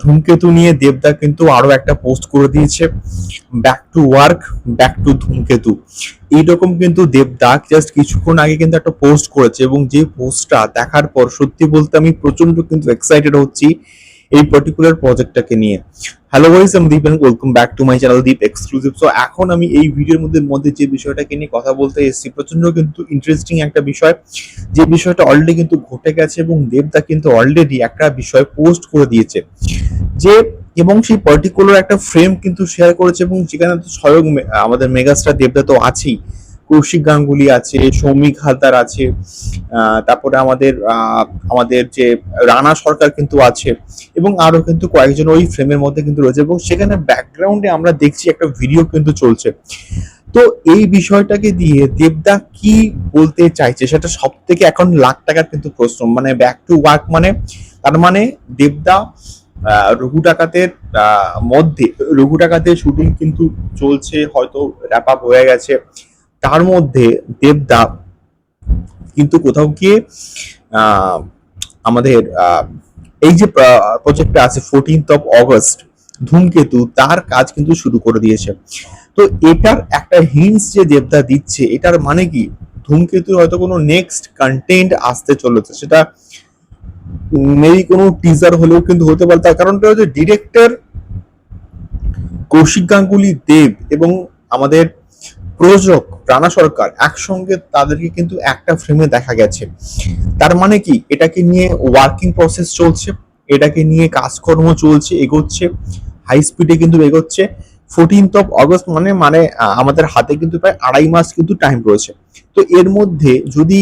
ধূমকেতু নিয়ে দেবদা কিন্তু আরও একটা পোস্ট করে দিয়েছে back to work back to Dhumketu. এইরকম কিন্তু দেবদা জাস্ট কিছুক্ষণ আগে কিন্তু একটা পোস্ট করেছে এবং যে পোস্টটা দেখার পর সত্যি বলতে আমি প্রচণ্ড কিন্তু এক্সাইটেড হচ্ছি। এই পার্টিকুলার প্রজেক্টটাকে নিয়ে। হ্যালো গাইস আমি Deep welcome back to my channel Deep exclusive so এখন আমি এই ভিডিওর মধ্যে মধ্যে যে বিষয়টাকে নিয়ে কথা বলতে এসেছি প্রচণ্ড কিন্তু ইন্টারেস্টিং একটা বিষয়। যে বিষয়টা অলরেডি কিন্তু ঘটে গেছে এবং দেবদা কিন্তু অলরেডি একটা বিষয় পোস্ট করে দিয়েছে। যে এবং সেই পার্টিকুলার একটা ফ্রেম কিন্তু শেয়ার করেছে এবং যেখানে তো স্বয়ং আমাদের মেগাস্টার দেবদা তো আছেই। কৌশিক গাঙ্গুলি আছে, সৌমিক হালদার আছে তারপরে আমাদের আমাদের যে রানা সরকার কিন্তু আছে এবং আরও কিন্তু কয়েকজন ওই ফ্রেমের মধ্যে কিন্তু রয়েছে এবং সেখানে ব্যাকগ্রাউন্ডে আমরা দেখছি একটা ভিডিও কিন্তু চলছে। তো এই বিষয়টাকে দিয়ে দেবদা কি বলতে চাইছে? সেটা সব থেকে এখন লাখ টাকার কিন্তু প্রশ্ন। মানে ব্যাক টু ওয়ার্ক মানে তার মানে দেবদা রঘু ডাকাতের মধ্যে, রঘু ডাকাতের শুটিং কিন্তু চলছে, হয়তো র্যাপ আপ হয়ে গেছে। তার মধ্যে দেবদা কিন্তু কোথাও গিয়ে আমাদের এই যে প্রজেক্টটা আছে ফোরটিন্থ অফ অগস্ট ধূমকেতু, তার কাজ কিন্তু শুরু করে দিয়েছে। তো এটার একটা হিন্স যে দেবদা দিচ্ছে, এটার মানে কি? ধূমকেতুর হয়তো কোনো নেক্সট কন্টেন্ট আসতে চলেছে। সেটা মেবি কোনো টিজার হলেও কিন্তু হতে পারে। তার কারণটা হচ্ছে ডিরেক্টর কৌশিক গাঙ্গুলি দেব এবং আমাদের প্রযোজক রানা সরকার একসঙ্গে তাদেরকে কিন্তু একটা ফ্রেমে দেখা গেছে। তার মানে কি? এটাকে নিয়ে ওয়ার্কিং প্রসেস চলছে, এটাকে নিয়ে কাজকর্ম চলছে, এগোচ্ছে হাই স্পিডে কিন্তু এগোচ্ছে। ফোরটিন্থ অফ অগস্ট মানে মানে আমাদের হাতে কিন্তু প্রায় আড়াই মাস কিন্তু টাইম রয়েছে। তো এর মধ্যে যদি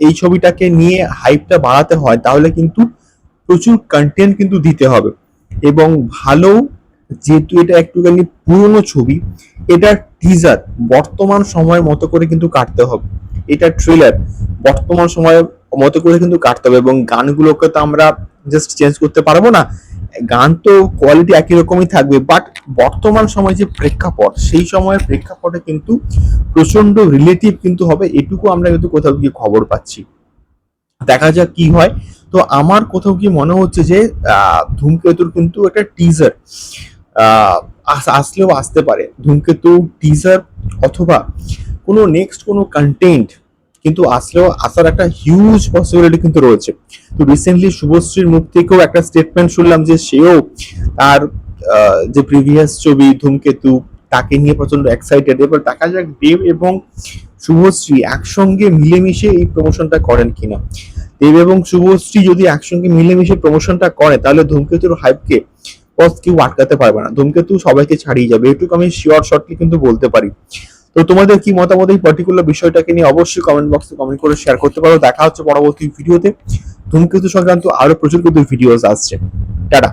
এই ছবিটাকে নিয়ে হাইপটা বাড়াতে হয়, তাহলে কিন্তু প্রচুর কন্টেন্ট কিন্তু দিতে হবে। এবং ভালো, যেহেতু এটা একটুখানি পুরনো ছবি এটা টিজার বর্তমান সময়ের মতো করে কিন্তু কাটতে হবে। এটা ট্রেলার বর্তমান সময়ের মতো করে কিন্তু কাটতে হবে এবং গানগুলোকে তো আমরা জাস্ট চেঞ্জ করতে পারব না। গান তো কোয়ালিটি একই রকমই থাকবে বাট বর্তমান সময় যে প্রেক্ষাপট, সেই সময়ের প্রেক্ষাপটে কিন্তু প্রচণ্ড রিলেটিভ কিন্তু হবে, এটুকু আমরা কিন্তু কোথাও গিয়ে খবর পাচ্ছি। দেখা যাক কি হয়। তো আমার কোথাও কি মনে হচ্ছে যে ধূমকেতুর কিন্তু একটা টিজার আসলেও আসতে পারে। ধূমকেতু টিজার অথবা কোনো নেক্সট কোনো কন্টেন্ট কিন্তু আসলেও আসার একটা হিউজ পসিবিলিটি কিন্তু রয়েছে। তো রিসেন্টলি শুভশ্রীর মুখ থেকেও একটা স্টেটমেন্ট শুনলাম যে সেও তার যে প্রিভিয়াস ছবি ধূমকেতু, তাকে নিয়ে প্রচণ্ড এক্সাইটেড এবার দেখা যাক দেব এবং শুভশ্রী একসঙ্গে মিলেমিশে এই প্রমোশনটা করেন কিনা। দেব এবং শুভশ্রী যদি একসঙ্গে মিলেমিশে প্রমোশনটা করে, তাহলে ধূমকেতুর হাইপকে বস কেউ আটকাতে পারবে না। ধূমকেতু সবাইকে ছাড়িয়ে যাবে। এটুকু আমি শিওর শর্টলি কিন্তু বলতে পারি। তো তোমাদের কি মতামত এই পার্টিকুলার বিষয়টাকে নিয়ে অবশ্যই কমেন্ট বক্সে কমেন্ট করে শেয়ার করতে পারো। দেখা হচ্ছে পরবর্তী ভিডিওতে ধূমকেতু সংক্রান্ত আরও প্রচুর কিন্তু ভিডিওস আসছে। টাটা।